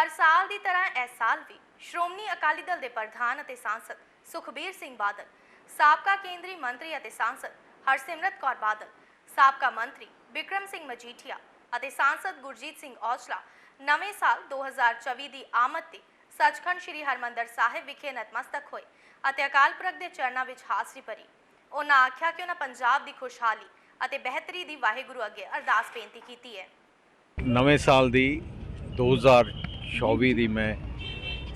ਹਰ ਸਾਲ ਦੀ ਤਰ੍ਹਾਂ ਇਸ ਸਾਲ ਵੀ ਸ਼੍ਰੋਮਣੀ ਅਕਾਲੀ ਦਲ ਦੇ ਪ੍ਰਧਾਨ ਅਤੇ ਸਾਂਸਦ ਸੁਖਬੀਰ ਸਿੰਘ ਬਾਦਲ, ਸਾਬਕਾ ਕੇਂਦਰੀ ਮੰਤਰੀ ਅਤੇ ਸਾਂਸਦ ਹਰਸਿਮਰਤ ਕੌਰ ਬਾਦਲ, ਸਾਬਕਾ ਮੰਤਰੀ ਬਿਕਰਮ ਸਿੰਘ ਮਜੀਠੀਆ ਅਤੇ ਸਾਂਸਦ ਗੁਰਜੀਤ ਸਿੰਘ ਔਜਲਾ ਨਵੇਂ ਸਾਲ 2024 ਦੀ ਆਮਦ ਤੇ ਸੱਚਖੰਡ ਸ੍ਰੀ ਹਰਮੰਦਰ ਸਾਹਿਬ ਵਿਖੇ ਨਤਮਸਤਕ ਹੋਏ ਅਤੇ ਅਕਾਲ ਪੁਰਖ ਦੇ ਚਰਨਾਂ ਵਿੱਚ ਹਾਜ਼ਰੀ ਭਰੀ। ਉਹਨਾਂ ਆਖਿਆ ਕਿ ਉਹਨਾਂ ਪੰਜਾਬ ਦੀ ਖੁਸ਼ਹਾਲੀ ਅਤੇ ਬਿਹਤਰੀ ਦੀ ਵਾਹਿਗੁਰੂ ਅੱਗੇ ਅਰਦਾਸ ਬੇਨਤੀ ਕੀਤੀ ਹੈ। ਨਵੇਂ ਸਾਲ ਦੀ 2024 ਦੀ ਮੈਂ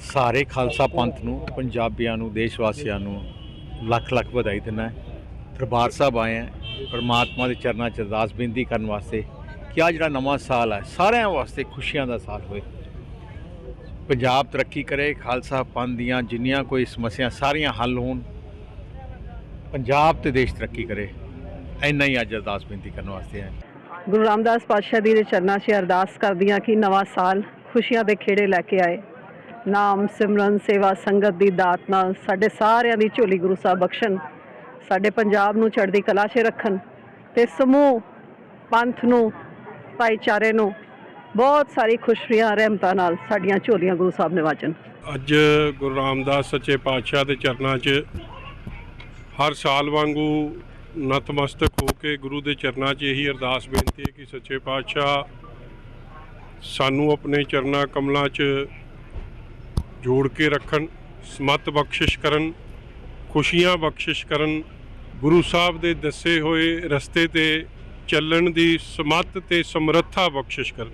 ਸਾਰੇ ਖਾਲਸਾ ਪੰਥ ਨੂੰ, ਪੰਜਾਬੀਆਂ ਨੂੰ ਦੇਸ਼ ਵਾਸੀਆਂ ਨੂੰ ਲੱਖ ਲੱਖ ਵਧਾਈ ਦਿੰਦਾ ਦਰਬਾਰ ਸਾਹਿਬ ਆਏ ਹਾਂ, ਪਰਮਾਤਮਾ ਦੇ ਚਰਨਾਂ 'ਚ ਅਰਦਾਸ ਬੇਨਤੀ ਕਰਨ ਵਾਸਤੇ ਕਿ ਆ ਜਿਹੜਾ ਨਵਾਂ ਸਾਲ ਹੈ, ਸਾਰਿਆਂ ਵਾਸਤੇ ਖੁਸ਼ੀਆਂ ਦਾ ਸਾਲ ਹੋਏ। ਪੰਜਾਬ ਤਰੱਕੀ ਕਰੇ, ਖਾਲਸਾ ਪੰਥ ਦੀਆਂ ਜਿੰਨੀਆਂ ਕੋਈ ਸਮੱਸਿਆ ਸਾਰੀਆਂ ਹੱਲ ਹੋਣ। ਪੰਜਾਬ ਤੇ ਦੇਸ਼ ਤਰੱਕੀ ਕਰੇ, ਇੰਨਾ ਹੀ ਅੱਜ ਅਰਦਾਸ ਬੇਨਤੀ ਕਰਨ ਵਾਸਤੇ ਆਏ ਗੁਰੂ ਰਾਮਦਾਸ ਪਾਤਸ਼ਾਹ ਜੀ ਦੇ ਚਰਨਾਂ 'ਚ ਅਰਦਾਸ ਕਰਦੀਆਂ ਕਿ ਨਵਾਂ ਸਾਲ ਖੁਸ਼ੀਆਂ ਦੇ ਖੇੜੇ ਲੈ ਕੇ ਆਏ। ਨਾਮ, ਸਿਮਰਨ, ਸੇਵਾ, ਸੰਗਤ ਦੀ ਦਾਤ ਨਾਲ ਸਾਡੇ ਸਾਰਿਆਂ ਦੀ ਝੋਲੀ ਗੁਰੂ ਸਾਹਿਬ ਬਖਸ਼ਣ, ਸਾਡੇ ਪੰਜਾਬ ਨੂੰ ਚੜ੍ਹਦੀ ਕਲਾ 'ਚ ਰੱਖਣ ਤੇ ਸਮੂਹ, ਪੰਥ ਨੂੰ, ਭਾਈਚਾਰੇ ਨੂੰ ਬਹੁਤ ਸਾਰੀ ਖੁਸ਼ੀਆਂ, ਰਹਿਮਤਾਂ ਨਾਲ ਸਾਡੀਆਂ ਝੋਲੀਆਂ ਗੁਰੂ ਸਾਹਿਬ ਨਿਵਾਜਣ। ਅੱਜ ਗੁਰੂ ਰਾਮਦਾਸ ਸੱਚੇ ਪਾਤਸ਼ਾਹ ਦੇ ਚਰਨਾਂ 'ਚ ਹਰ ਸਾਲ ਵਾਂਗੂ ਨਤਮਸਤਕ ਹੋ ਕੇ ਗੁਰੂ ਦੇ ਚਰਨਾਂ 'ਚ ਇਹੀ ਅਰਦਾਸ ਬੇਨਤੀ ਹੈ ਕਿ ਸੱਚੇ ਪਾਤਸ਼ਾਹ ਸਾਨੂੰ ਆਪਣੇ ਚਰਨਾਂ ਕਮਲਾਂ 'ਚ ਜੋੜ ਕੇ ਰੱਖਣ, ਸਮਤ ਬਖਸ਼ਿਸ਼ ਕਰਨ, ਖੁਸ਼ੀਆਂ ਬਖਸ਼ਿਸ਼ ਕਰਨ, ਗੁਰੂ ਸਾਹਿਬ ਦੇ ਦੱਸੇ ਹੋਏ ਰਸਤੇ ਤੇ ਚੱਲਣ ਦੀ ਸਮਤ ਤੇ ਸਮਰੱਥਾ ਬਖਸ਼ਿਸ਼ ਕਰਨ।